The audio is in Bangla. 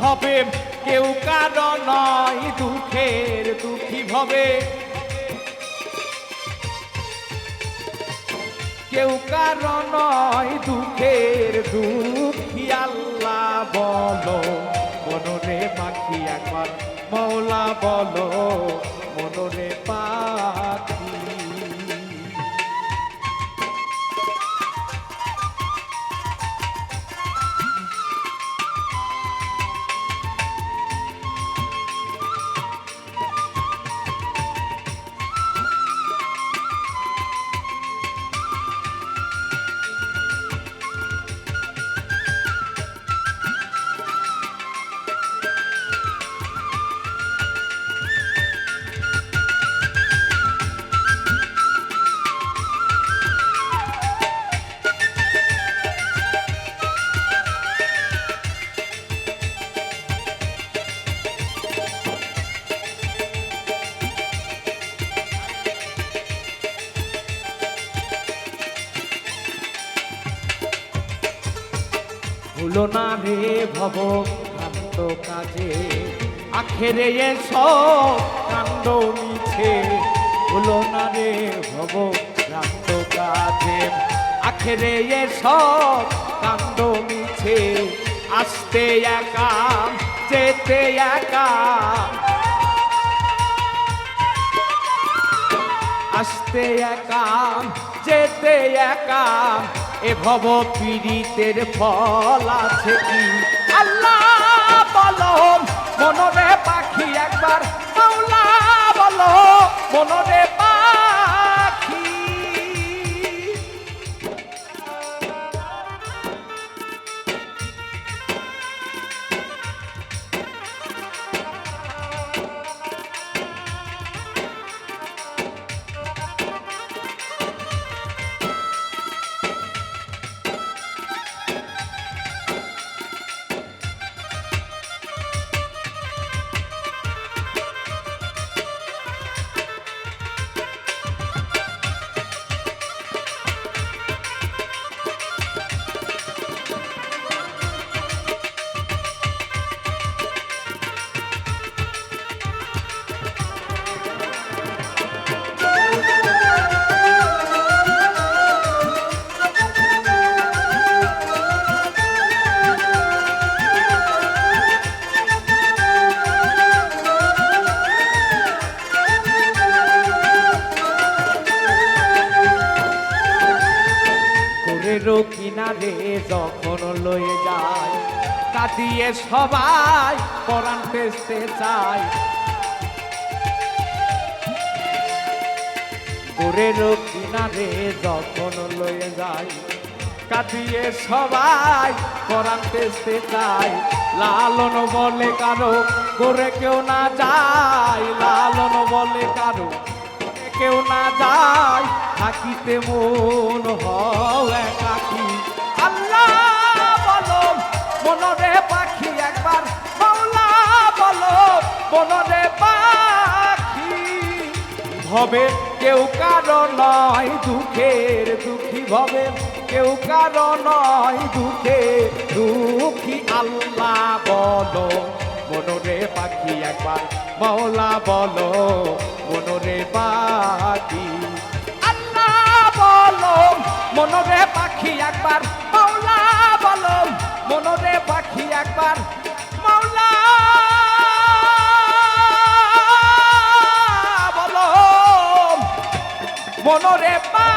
ভবে, কেউ কারও নয় দুঃখের দুঃখী ভবে। কেউ কারও নয় দুঃখের দুঃখী, আল্লাহ বলো, মনরে পাখি একবার, মৌলা বলো, মনরে পাখি। ভুলো না রে ভব কান্ত কাজে। আখেরে এসো কাণ্ড মিছে, ভুলো না রে ভব কান্ত কাজে। আখেরে এসো কাণ্ড মিছে, আসতে একা, যেতে একা। আসতে একা, যেতে একা। এ ভব পীড়িতের ফল আছে কি? আল্লাহ বলো মনরে পাখি একবার মাওলা বলো মনরে করেরও কিনারে যখন লয়ে যায় কাটিয়ে সবাই পরাণ পেস্তে চায়। গোরেরও কিনারে যখন লয়ে যায় কাটিয়ে সবাই পরাণ পেস্তে চায়। লালন বলে কারও করে কেউ না যায়, লালন বলে করে কেউ না যায়। থাকিতে মন হও একাকি আল্লাহ বলো, মনরে পাখি একবার। মাওলা বলো, মনরে পাখি। ভবে কেউ কারও নয় দুঃখের দুঃখী ভবে। কেউ কারও নয় দুঃখে দুঃখী। আল্লাহ বলো, মনরে পাখি একবার। মাওলা বলো একবার। মাওলা বলো মনরে পাখি একবার। মাওলা বলো মনরে পা